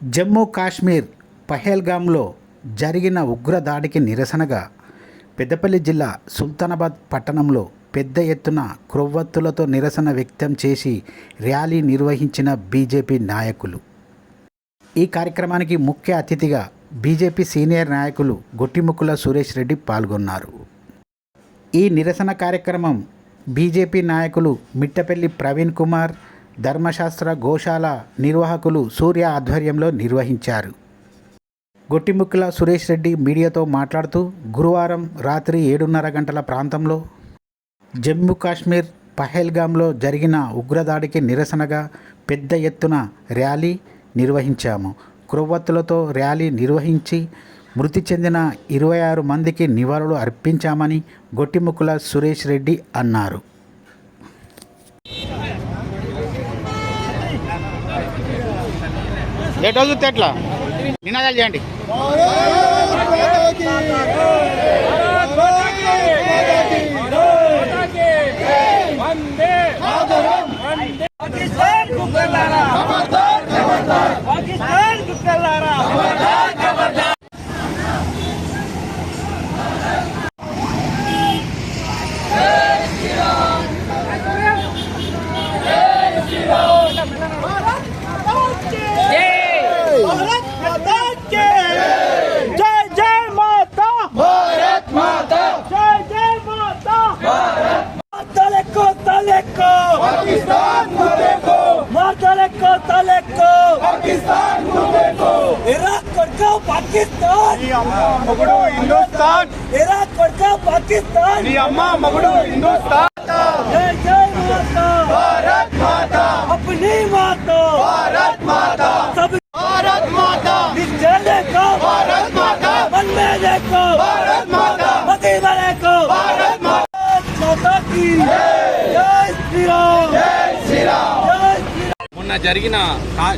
జమ్మూ కాశ్మీర్ పహల్గామ్లో జరిగిన ఉగ్రదాడికి నిరసనగా పెద్దపల్లి జిల్లా సుల్తానాబాద్ పట్టణంలో పెద్ద ఎత్తున క్రొవ్వొత్తులతో నిరసన వ్యక్తం చేసి ర్యాలీ నిర్వహించిన బీజేపీ నాయకులు. ఈ కార్యక్రమానికి ముఖ్య అతిథిగా బీజేపీ సీనియర్ నాయకులు గొట్టిముక్కుల సురేష్ రెడ్డి పాల్గొన్నారు. ఈ నిరసన కార్యక్రమం బీజేపీ నాయకులు మిట్టపల్లి ప్రవీణ్ కుమార్ ధర్మశాస్త్ర గోశాల నిర్వాహకులు సూర్య ఆధ్వర్యంలో నిర్వహించారు. గొట్టిముక్కుల సురేష్ రెడ్డి మీడియాతో మాట్లాడుతూ గురువారం రాత్రి ఏడున్నర గంటల ప్రాంతంలో జమ్మూ కాశ్మీర్ పహల్గామ్లో జరిగిన ఉగ్రదాడికి నిరసనగా పెద్ద ఎత్తున ర్యాలీ నిర్వహించాము. క్రొవ్వొత్తులతో ర్యాలీ నిర్వహించి మృతి చెందిన ఇరవై ఆరు మందికి నివాళులు అర్పించామని గొట్టిముక్కుల సురేష్ రెడ్డి అన్నారు. ఎటో చూస్తే ఎట్లా? నినాదాలు చేయండి. అమ్మ హిందుస్థాన్ పాకిస్తాన్ నీ అమ్మ మొగుడు హిందుస్థాన్ మొన్న జరిగిన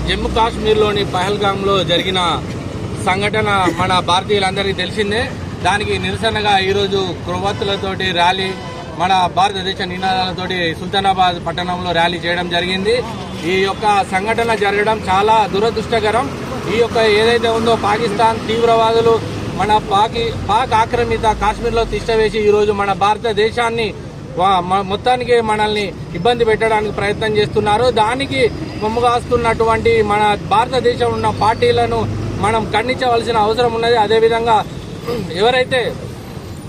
జమ్మూ కాశ్మీర్లోని పహల్గామ్లో జరిగిన సంఘటన మన భారతీయులందరికీ తెలిసిందే. దానికి నిరసనగా ఈరోజు క్రొవ్వత్తులతోటి ర్యాలీ మన భారతదేశ నినాదాలతోటి సుల్తానాబాద్ పట్టణంలో ర్యాలీ చేయడం జరిగింది. ఈ యొక్క సంఘటన జరగడం చాలా దురదృష్టకరం. ఈ యొక్క ఏదైతే ఉందో పాకిస్తాన్ తీవ్రవాదులు మన పాకి పాక్ ఆక్రమిత కాశ్మీర్లో తిష్టవేసి ఈరోజు మన భారతదేశాన్ని మొత్తానికి మనల్ని ఇబ్బంది పెట్టడానికి ప్రయత్నం చేస్తున్నారు. దానికి కొమ్ముగాస్తున్నటువంటి మన భారతదేశం ఉన్న పార్టీలను మనం ఖండించవలసిన అవసరం ఉన్నది. అదేవిధంగా ఎవరైతే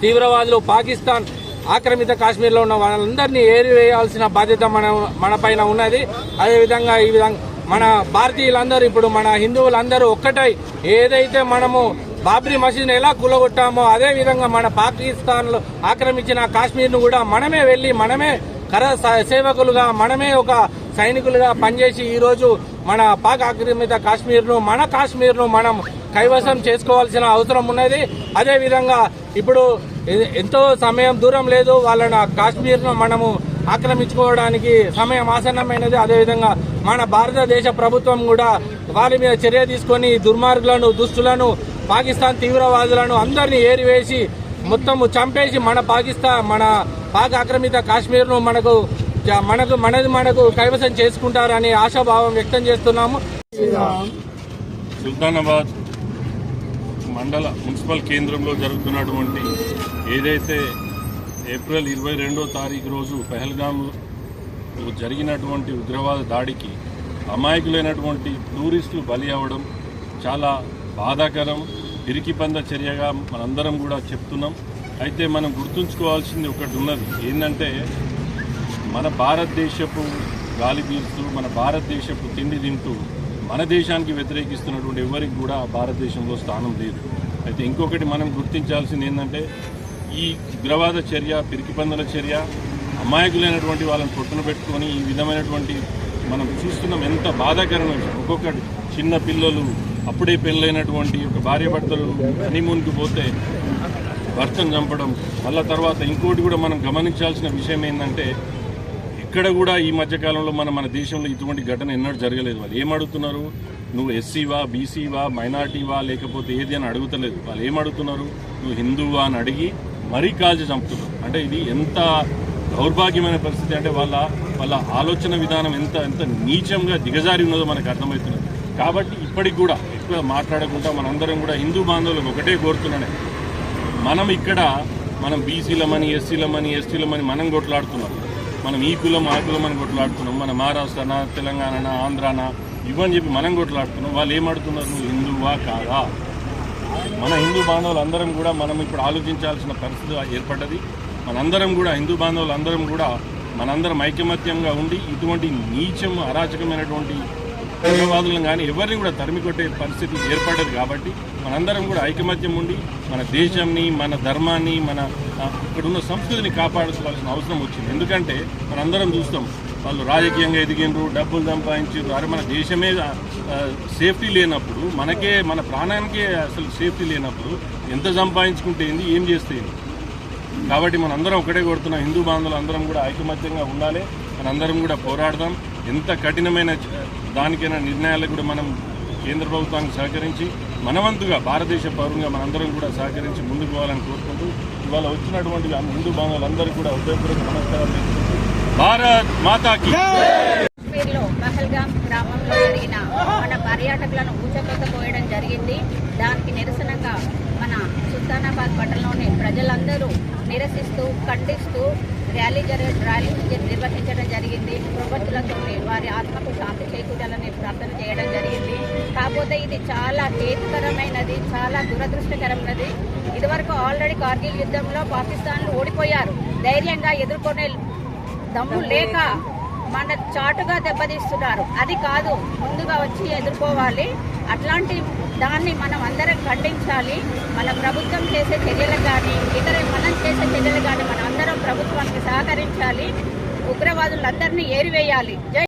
తీవ్రవాదులు పాకిస్తాన్ ఆక్రమిత కాశ్మీర్లో ఉన్న వాళ్ళందరినీ ఏరివేయాల్సిన బాధ్యత మన మన పైన ఉన్నది. అదేవిధంగా ఈ విధంగా మన భారతీయులందరూ ఇప్పుడు మన హిందువులందరూ ఒక్కటై ఏదైతే మనము బాబ్రీ మసీద్ని ఎలా కూలగొట్టామో అదే విధంగా మన పాకిస్తాన్లో ఆక్రమించిన కాశ్మీర్ను కూడా మనమే వెళ్ళి మనమే కర స- సేవకులుగా మనమే ఒక సైనికులుగా పనిచేసి ఈరోజు మన పాక్ ఆక్రమిత కాశ్మీర్ను మన కాశ్మీర్ను మనం కైవసం చేసుకోవాల్సిన అవసరం ఉన్నది. అదే విధంగా ఇప్పుడు ఎంతో సమయం దూరం లేదు. వాళ్ళని కాశ్మీర్ను మనము ఆక్రమించుకోవడానికి సమయం ఆసన్నమైనది. అదేవిధంగా మన భారతదేశ ప్రభుత్వం కూడా వారి మీద చర్య తీసుకొని దుర్మార్గులను దుస్తులను పాకిస్తాన్ తీవ్రవాదులను అందరినీ ఏరివేసి మొత్తం చంపేసి మన పాకిస్తాన్ మన పాక్ ఆక్రమిత కాశ్మీర్ను మనకు మనకు మనది మనకు కైవసం చేసుకుంటారని ఆశాభావం వ్యక్తం చేస్తున్నాము. సుల్తానాబాద్ మండల మున్సిపల్ కేంద్రంలో జరుగుతున్నటువంటి ఏదైతే ఏప్రిల్ ఇరవై రెండో తారీఖు రోజు పెహల్గాంలో జరిగినటువంటి ఉగ్రవాద దాడికి అమాయకులైనటువంటి టూరిస్టులు బలి అవ్వడం చాలా బాధాకరం. పిరికిపంద చర్యగా మనందరం కూడా చెప్తున్నాం. అయితే మనం గుర్తుంచుకోవాల్సింది ఒకటి ఉన్నది. ఏంటంటే మన భారతదేశపు గాలి పీల్స్తూ మన భారతదేశపు తిండి తింటూ మన దేశానికి వ్యతిరేకిస్తున్నటువంటి ఎవరికి కూడా భారతదేశంలో స్థానం లేదు. అయితే ఇంకొకటి మనం గుర్తించాల్సింది ఏంటంటే ఈ ఉగ్రవాద చర్య పిరికిపందల చర్య అమాయకులైనటువంటి వాళ్ళని పొట్టున పెట్టుకొని ఈ విధమైనటువంటి మనం చూస్తున్నాం ఎంత బాధాకరమైన విషయం. ఒక్కొక్కటి చిన్న పిల్లలు అప్పుడే పెళ్ళైనటువంటి ఒక భార్యాభర్తలు హనీమూన్కి పోతే భర్తను చంపడం మళ్ళా తర్వాత ఇంకోటి కూడా మనం గమనించాల్సిన విషయం ఏంటంటే ఎక్కడ కూడా ఈ మధ్యకాలంలో మన మన దేశంలో ఇటువంటి ఘటన ఎన్నడూ జరగలేదు. వాళ్ళు ఏం అడుగుతున్నారు? నువ్వు ఎస్సీవా బీసీవా మైనార్టీవా లేకపోతే ఏది అని అడుగుతలేదు. వాళ్ళు ఏం నువ్వు హిందువా అని అడిగి మరీ కాల్చి చంపుతున్నారు. అంటే ఇది ఎంత దౌర్భాగ్యమైన పరిస్థితి అంటే వాళ్ళ వాళ్ళ ఆలోచన విధానం ఎంత ఎంత నీచంగా దిగజారి ఉన్నదో మనకు అర్థమవుతున్నది. కాబట్టి ఇప్పటికి కూడా ఎక్కువ మాట్లాడకుండా మనందరం కూడా హిందూ బాంధవులకు ఒకటే కోరుతున్నానే. మనం ఇక్కడ మనం బీసీలమని ఎస్సీలమని ఎస్టీలమని మనం కొట్లాడుతున్నాం. మనం ఈ కులం ఆ కులం అని కొట్లాడుతున్నాం. మన మహారాష్ట్రనా తెలంగాణనా ఆంధ్రానా ఇవని చెప్పి మనం కొట్లాడుతున్నాం. వాళ్ళు ఏమడుతున్నారు నువ్వు హిందువా కాదా? మన హిందూ బాంధవులు అందరం కూడా మనం ఇప్పుడు ఆలోచించాల్సిన పరిస్థితి ఏర్పడ్డది. మనందరం కూడా హిందూ బాంధవులు అందరం కూడా మనందరం ఐకమత్యంగా ఉండి ఇటువంటి నీచం అరాచకమైనటువంటి ఉగ్రవాదులను కానీ ఎవరిని కూడా తరిమి కొట్టే పరిస్థితి ఏర్పడ్డది కాబట్టి మనందరం కూడా ఐకమత్యం ఉండి మన దేశాన్ని మన ధర్మాన్ని మన ఇక్కడున్న ఇక్కడ ఉన్న సంస్కృతిని కాపాడుకోవాల్సిన అవసరం వచ్చింది. ఎందుకంటే మనందరం చూస్తాం వాళ్ళు రాజకీయంగా ఎదిగినరు డబ్బులు సంపాదించారు అరే మన దేశమే సేఫ్టీ లేనప్పుడు మనకే మన ప్రాణానికే అసలు సేఫ్టీ లేనప్పుడు ఎంత సంపాదించుకుంటే ఏంది ఏం చేస్తే కాబట్టి మనందరం ఒకటే కొడుతున్న హిందూ బాంధవులు అందరం కూడా ఐకమత్యంగా ఉండాలి మనందరం కూడా పోరాడదాం. ఎంత కఠినమైన దానికైనా నిర్ణయాలకు కూడా మనం కేంద్ర ప్రభుత్వానికి సహకరించి మనవంతుగా భారతదేశ పౌరులుగా మనందరం కూడా సహకరించి ముందుకు పోవాలని కోరుకుంటూ ఇవాళ వచ్చినటువంటి హిందూ బాంధవులందరూ కూడా హృదయపూర్వక నమస్కారాలు తెలుపుకుంటూ భారత్ మాతాకి గ్రామంలో జరిగిన మన పర్యాటకులను జరిగింది. దానికి నిరసనగా మన సుల్తానాబాద్ పట్టణంలోని ప్రజలందరూ నిరసిస్తూ ఖండిస్తూ ర్యాలీ జరి ర్యాలీ నిర్వహించడం జరిగింది. ప్రభుత్వాలతో వారి ఆత్మకు శాంతి చేకూరాలని ప్రార్థన చేయడం జరిగింది. కాకపోతే ఇది చాలా హేతుకరమైనది చాలా దురదృష్టకరమైనది. ఇదివరకు ఆల్రెడీ కార్గిల్ యుద్ధంలో పాకిస్తాన్లు ఓడిపోయారు. ధైర్యంగా ఎదుర్కొనే దమ్ము లేక. మన చాటుగా దెబ్బతీస్తున్నారు. అది కాదు ముందుగా వచ్చి ఎదుర్కోవాలి. అట్లాంటి దాన్ని మనం అందరం ఖండించాలి. మన ప్రభుత్వం చేసే చర్యలు కానీ ఇతర మనం చేసే చర్యలు కానీ మనం అందరం ప్రభుత్వానికి సహకరించాలి. ఉగ్రవాదులందరినీ ఏరివేయాలి. జై